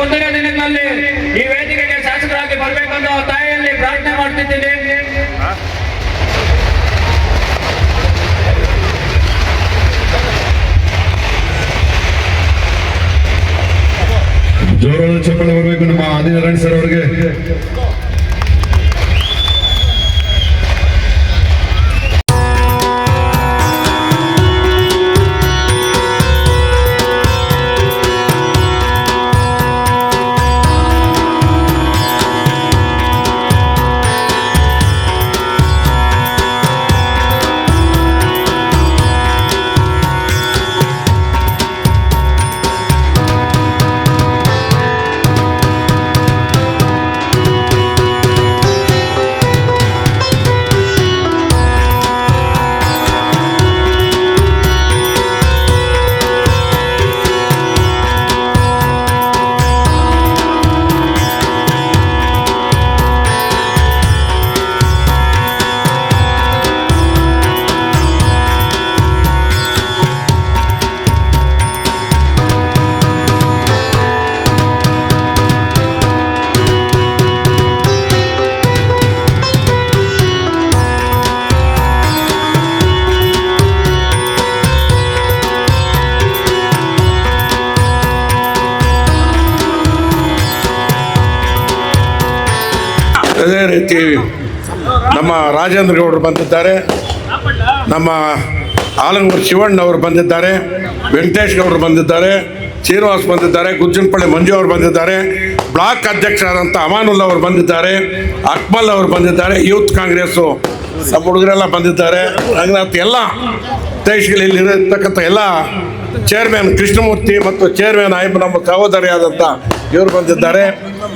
ಮುಂದಿನ ದಿನಗಳಲ್ಲಿ ಈ ವೇದಿಕೆಗೆ ಶಾಸಕರಾಗಿ ಬರಬೇಕೆಂದು ತಾಯಿಯಲ್ಲಿ ಪ್ರಾರ್ಥನೆ ಮಾಡ್ತಿದ್ದೀನಿ. ಜೋರಾದ ಚಪ್ಪಳ ಬರಬೇಕು ನಮ್ಮ ಆದಿನಾರಾಯಣ ಸರ್ ಅವರಿಗೆ. ಅದೇ ರೀತಿ ನಮ್ಮ ರಾಜೇಂದ್ರ ಗೌಡರು ಬಂದಿದ್ದಾರೆ. ನಮ್ಮ ಆಲಂಗೂರು ಶಿವಣ್ಣ ಅವರು ಬಂದಿದ್ದಾರೆ. ವೆಂಕಟೇಶ್ ಗೌಡರು ಬಂದಿದ್ದಾರೆ. ಶ್ರೀನಿವಾಸ್ ಬಂದಿದ್ದಾರೆ. ಗುಜ್ಜನಪಳ್ಳಿ ಮಂಜು ಅವರು ಬಂದಿದ್ದಾರೆ. ಬ್ಲಾಕ್ ಅಧ್ಯಕ್ಷರಾದಂಥ ಅಮಾನುಲ್ ಅವರು ಬಂದಿದ್ದಾರೆ. ಅಕ್ಮಲ್ ಅವರು ಬಂದಿದ್ದಾರೆ. ಯೂತ್ ಕಾಂಗ್ರೆಸ್ಸು ನಮ್ಮ ಹುಡುಗರೆಲ್ಲ ಬಂದಿದ್ದಾರೆ. ರಂಗನಾಥ್ ಎಲ್ಲ ದೇಶಗಳಲ್ಲಿರತಕ್ಕಂಥ ಎಲ್ಲ ಚೇರ್ಮನ್ ಕೃಷ್ಣಮೂರ್ತಿ ಮತ್ತು ಚೇರ್ಮನ್ ಆಯ್ಮ ನಮ್ಮ ಸಹೋದರಿಯಾದಂಥ ಇವರು ಬಂದಿದ್ದಾರೆ.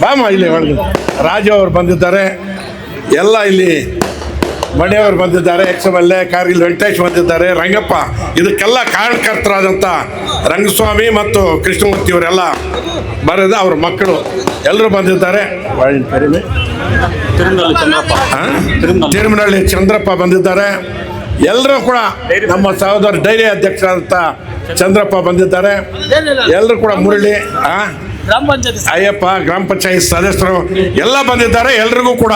ಬಾಮ ಇಲ್ಲಿ ಒಳಗೆ. ರಾಜು ಅವರು ಬಂದಿದ್ದಾರೆ. ಎಲ್ಲ ಇಲ್ಲಿ ಮಣಿಯವರು ಬಂದಿದ್ದಾರೆ ex M L A Kargil Venkatesh ಬಂದಿದ್ದಾರೆ ರಂಗಪ್ಪ. ಇದಕ್ಕೆಲ್ಲ ಕಾರಣಕರ್ತರಾದಂಥ ರಂಗಸ್ವಾಮಿ ಮತ್ತು ಕೃಷ್ಣಮೂರ್ತಿ ಅವರೆಲ್ಲ ಬರೆದ ಅವ್ರ ಮಕ್ಕಳು. ಎಲ್ಲರೂ ಬಂದಿದ್ದಾರೆ? ಆ? ತಿರುಮನಹಳ್ಳಿ. ಚಂದ್ರಪ್ಪ ಬಂದಿದ್ದಾರೆ. ಎಲ್ಲರೂ ಕೂಡ ನಮ್ಮ ಸಹೋದರ ಡೈರಿ ಅಧ್ಯಕ್ಷರಾದಂಥ ಚಂದ್ರಪ್ಪ ಬಂದಿದ್ದಾರೆ. ಎಲ್ಲರೂ ಕೂಡ ಮುರಳಿ ಆ? ಅಯ್ಯಪ್ಪ, ಗ್ರಾಮ ಪಂಚಾಯತ್ ಸದಸ್ಯರು ಎಲ್ಲ ಬಂದಿದ್ದಾರೆ, ಎಲ್ರಿಗೂ ಕೂಡ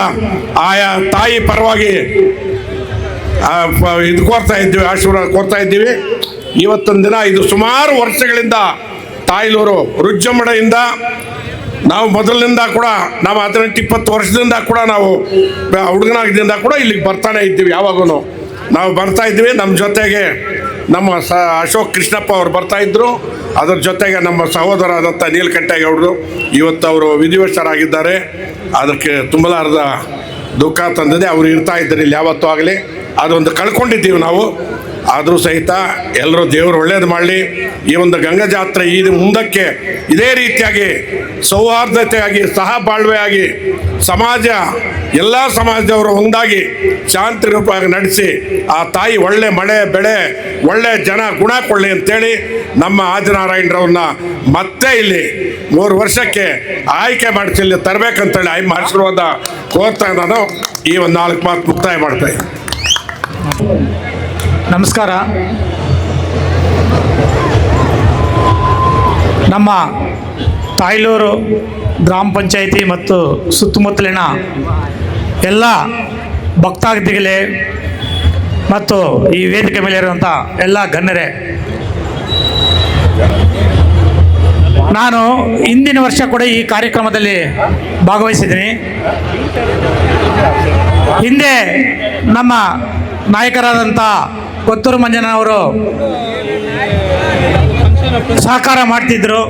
ಆಯಾ ತಾಯಿ ಪರವಾಗಿ ಇದು ಕೋರ್ತಾ ಇದ್ದೀವಿ, ಆಶೀರ್ವಾದ ಕೋರ್ತಾ ಇದ್ದೀವಿ. ಇವತ್ತೊಂದು ದಿನ, ಇದು ಸುಮಾರು ವರ್ಷಗಳಿಂದ ತಾಯಿಲೂರು ರುಜ್ಜಮಡೆಯಿಂದ ನಾವು ಮೊದಲಿನಿಂದ ಕೂಡ, ನಾವು ಹದಿನೆಂಟು, ಇಪ್ಪತ್ತು ವರ್ಷದಿಂದ ಕೂಡ ನಾವು ಹುಡುಗನಾಗಿದ್ದಿಂದ ಕೂಡ ಇಲ್ಲಿಗೆ ಬರ್ತಾನೆ ಇದ್ದೀವಿ ಯಾವಾಗೂ ನಾವು ಬರ್ತಾ ಇದ್ದೀವಿ, ನಮ್ಮ ಜೊತೆಗೆ ನಮ್ಮ ಸ, ಅಶೋಕ್ ಕೃಷ್ಣಪ್ಪ ಅವ್ರು ಬರ್ತಾ ಇದ್ರು. ಅದ್ರ ಜೊತೆಗೆ ನಮ್ಮ ಸಹೋದರಾದಂಥ ನೀಲಕಂಠೇಗೌಡರು ಇವತ್ತು ಅವರು ವಿಧಿವಶರಾಗಿದ್ದಾರೆ. ಅದಕ್ಕೆ ತುಂಬಲಾರದ ದುಃಖ ತಂದಿದೆ. ಅವರು ಇರ್ತಾ ಇದ್ದಾರೆ ಇಲ್ಲಿ ಯಾವತ್ತೂ ಆಗಲಿ. ಅದೊಂದು ಕಳ್ಕೊಂಡಿದ್ದೀವಿ ನಾವು. ಆದರೂ ಸಹಿತ ಎಲ್ಲರೂ ದೇವರು ಒಳ್ಳೇದು ಮಾಡಲಿ. ಈ ಒಂದು ಗಂಗಾ ಜಾತ್ರೆ ಈ ಮುಂದಕ್ಕೆ ಇದೇ ರೀತಿಯಾಗಿ ಸೌಹಾರ್ದತೆಯಾಗಿ, ಸಹ ಬಾಳ್ವೆಯಾಗಿ ಸಮಾಜ, ಎಲ್ಲ ಸಮಾಜದವರು ಒಂದಾಗಿ ಶಾಂತಿ ರೂಪವಾಗಿ ನಡೆಸಿ ಆ ತಾಯಿ ಒಳ್ಳೆ ಮಳೆ, ಬೆಳೆ, ಒಳ್ಳೆ ಜನ ಗುಣ ಕೊಳ್ಳಿ ಅಂತೇಳಿ ನಮ್ಮ ಆದಿನಾರಾಯಣರವ್ರನ್ನ ಮತ್ತೆ ಇಲ್ಲಿ ಮೂರು ವರ್ಷಕ್ಕೆ ಆಯ್ಕೆ ಮಾಡಿಸಿ ಇಲ್ಲಿ ತರಬೇಕಂತೇಳಿ ಆಯ್ಕೆ ಆಶೀರ್ವಾದ ಕೋರ್ತಾ ನಾನು ಈ ಒಂದು ನಾಲ್ಕು ಮಾತು ಮುಕ್ತಾಯ ಮಾಡ್ತಾ ಇದ್ದೀನಿ. ನಮಸ್ಕಾರ. ನಮ್ಮ ತಾಯ್ಲೂರು ಗ್ರಾಮ ಪಂಚಾಯಿತಿ ಮತ್ತು ಸುತ್ತಮುತ್ತಲಿನ ಎಲ್ಲ ಭಕ್ತಾದಿಗಳೇ ಮತ್ತು ಈ ವೇದಿಕೆ ಮೇಲೆ ಇರುವಂಥ ಎಲ್ಲ ಗಣ್ಯರೇ, ನಾನು ಹಿಂದಿನ ವರ್ಷ ಕೂಡ ಈ ಕಾರ್ಯಕ್ರಮದಲ್ಲಿ ಭಾಗವಹಿಸಿದ್ದೀನಿ. ಹಿಂದೆ ನಮ್ಮ ನಾಯಕರಾದಂಥ ಕೊತ್ತೂರು ಮಂಜನವರು ಸಹಕಾರ ಮಾಡ್ತಿದ್ರು.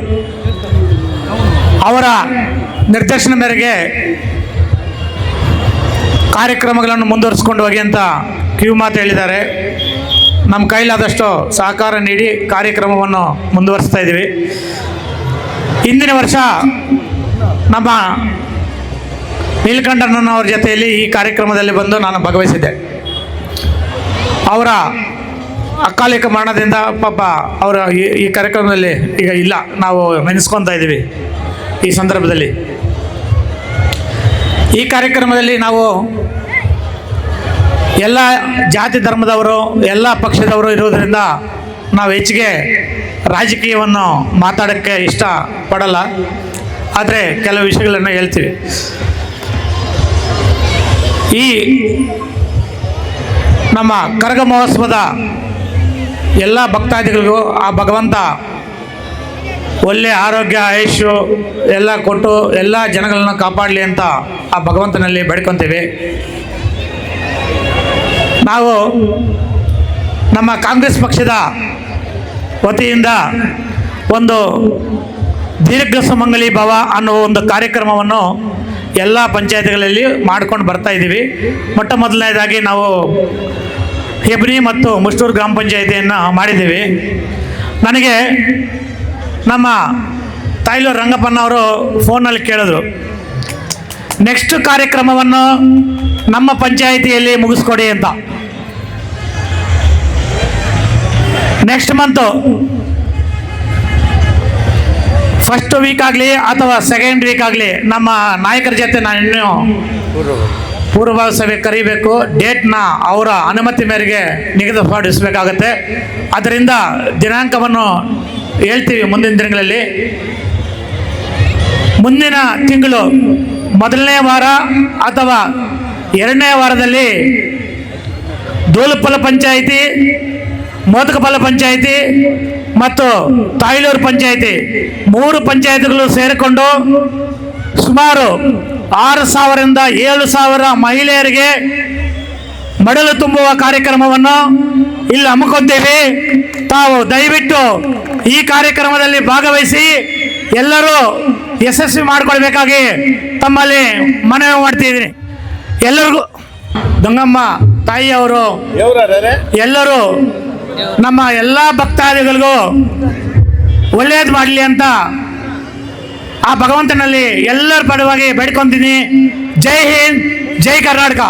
ಅವರ ನಿರ್ದೇಶನ ಮೇರೆಗೆ ಕಾರ್ಯಕ್ರಮಗಳನ್ನು ಮುಂದುವರಿಸ್ಕೊಂಡು ಹೋಗಿ ಅಂತ ಕಿವಿ ಮಾತು ಹೇಳಿದ್ದಾರೆ. ನಮ್ಮ ಕೈಲಾದಷ್ಟು ಸಹಕಾರ ನೀಡಿ ಕಾರ್ಯಕ್ರಮವನ್ನು ಮುಂದುವರಿಸ್ತಾ ಇದ್ದೀವಿ. ಹಿಂದಿನ ವರ್ಷ ನಮ್ಮ ನೀಲಕಂಠಣ್ಣನವ್ರ ಜೊತೆಯಲ್ಲಿ ಈ ಕಾರ್ಯಕ್ರಮದಲ್ಲಿ ಬಂದು ನಾನು ಭಾಗವಹಿಸಿದ್ದೆ. ಅವರ ಅಕಾಲಿಕ ಮರಣದಿಂದ ಪಾಪ ಅವರ ಈ- ಕಾರ್ಯಕ್ರಮದಲ್ಲಿ ಈಗ ಇಲ್ಲ. ನಾವು ನೆನೆಸ್ಕೊತಾ ಇದ್ದೀವಿ ಈ ಸಂದರ್ಭದಲ್ಲಿ. ಈ ಕಾರ್ಯಕ್ರಮದಲ್ಲಿ ನಾವು ಎಲ್ಲ ಜಾತಿ ಧರ್ಮದವರು, ಎಲ್ಲ ಪಕ್ಷದವರು ಇರುವುದರಿಂದ ನಾವು ಹೆಚ್ಚಿಗೆ ರಾಜಕೀಯವನ್ನು ಮಾತಾಡೋಕ್ಕೆ ಇಷ್ಟ ಪಡಲ್ಲ ಆದರೆ ಕೆಲವು ವಿಷಯಗಳನ್ನು ಹೇಳ್ತೀವಿ. ಈ ನಮ್ಮ ಕರಗ ಮಹೋತ್ಸವದ ಎಲ್ಲ ಭಕ್ತಾದಿಗಳಿಗೂ ಆ ಭಗವಂತ ಒಳ್ಳೆಯ ಆರೋಗ್ಯ ಆಯುಷು ಎಲ್ಲ ಕೊಟ್ಟು ಎಲ್ಲ ಜನಗಳನ್ನು ಕಾಪಾಡಲಿ ಅಂತ ಆ ಭಗವಂತನಲ್ಲಿ ಬೇಡ್ಕೊತೀವಿ. ನಾವು ನಮ್ಮ ಕಾಂಗ್ರೆಸ್ ಪಕ್ಷದ ವತಿಯಿಂದ ಒಂದು ದೀರ್ಘ ಸುಮಂಗಲಿ ಭವ ಅನ್ನೋ ಒಂದು ಕಾರ್ಯಕ್ರಮವನ್ನು ಎಲ್ಲ ಪಂಚಾಯತ್ಗಳಲ್ಲಿ ಮಾಡ್ಕೊಂಡು ಬರ್ತಾ ಇದ್ದೀವಿ ಮೊಟ್ಟ ಮೊದಲನೇದಾಗಿ ನಾವು ಹೆಬ್ರಿ ಮತ್ತು ಮುಷ್ಟೂರು ಗ್ರಾಮ ಪಂಚಾಯಿತಿಯನ್ನು ಮಾಡಿದ್ದೀವಿ. ನನಗೆ ನಮ್ಮ ತಾಯ್ಲೂರು ರಂಗಪ್ಪನವರು ಫೋನಲ್ಲಿ ಕೇಳಿದ್ರು. ನೆಕ್ಸ್ಟ್ ಕಾರ್ಯಕ್ರಮವನ್ನು ನಮ್ಮ ಪಂಚಾಯಿತಿಯಲ್ಲಿ ಮುಗಿಸ್ಕೊಡಿ ಅಂತ. ನೆಕ್ಸ್ಟ್ ಮಂತು ಫಸ್ಟ್ ವೀಕ್ ಆಗಲಿ ಅಥವಾ ಸೆಕೆಂಡ್ ವೀಕ್ ಆಗಲಿ ನಮ್ಮ ನಾಯಕರ ಜೊತೆ ನಾನು ಇನ್ನೂ ಪೂರ್ವಭಾವಿ ಸಭೆ ಕರಿಬೇಕು ಡೇಟ್ನ ಅವರ ಅನುಮತಿ ಮೇರೆಗೆ ನಿಗದಿಪಡಿಸಬೇಕಾಗತ್ತೆ ಅದರಿಂದ ದಿನಾಂಕವನ್ನು ಹೇಳ್ತೀವಿ ಮುಂದಿನ ದಿನಗಳಲ್ಲಿ. ಮುಂದಿನ ತಿಂಗಳು ಮೊದಲನೇ ವಾರ ಅಥವಾ ಎರಡನೇ ವಾರದಲ್ಲಿ ಧೂಲುಪಲ ಪಂಚಾಯಿತಿ, ಮೋದಕಪಲ ಪಂಚಾಯಿತಿ ಮತ್ತು ತಾಯ್ಲೂರು ಪಂಚಾಯಿತಿ ಮೂರು ಪಂಚಾಯಿತಿಗಳು ಸೇರಿಕೊಂಡು ಸುಮಾರು ಆರು ಸಾವಿರದಿಂದ ಏಳು ಸಾವಿರ ಮಹಿಳೆಯರಿಗೆ ಮಡಲು ತುಂಬುವ ಕಾರ್ಯಕ್ರಮವನ್ನು ಇಲ್ಲಿ ಹಮ್ಮಿಕೊಂಡಿದ್ದೀವಿ ತಾವು ದಯವಿಟ್ಟು ಈ ಕಾರ್ಯಕ್ರಮದಲ್ಲಿ ಭಾಗವಹಿಸಿ ಎಲ್ಲರೂ ಯಶಸ್ವಿ ಮಾಡಿಕೊಳ್ಬೇಕಾಗಿ ತಮ್ಮಲ್ಲಿ ಮನವಿ ಮಾಡ್ತಿದ್ದೀನಿ. ಎಲ್ಲರಿಗೂ ಗಂಗಮ್ಮ ತಾಯಿಯವರು ಎಲ್ಲರೂ ನಮ್ಮ ಎಲ್ಲ ಭಕ್ತಾದಿಗಳಿಗೂ ಒಳ್ಳೆಯದು ಮಾಡಲಿ ಅಂತ ಆ ಭಗವಂತನಲ್ಲಿ ಎಲ್ಲರ ಪರವಾಗಿ ಬೇಡ್ಕೊಂತೀನಿ. ಜೈ ಹಿಂದ್, ಜೈ ಕರ್ನಾಟಕ.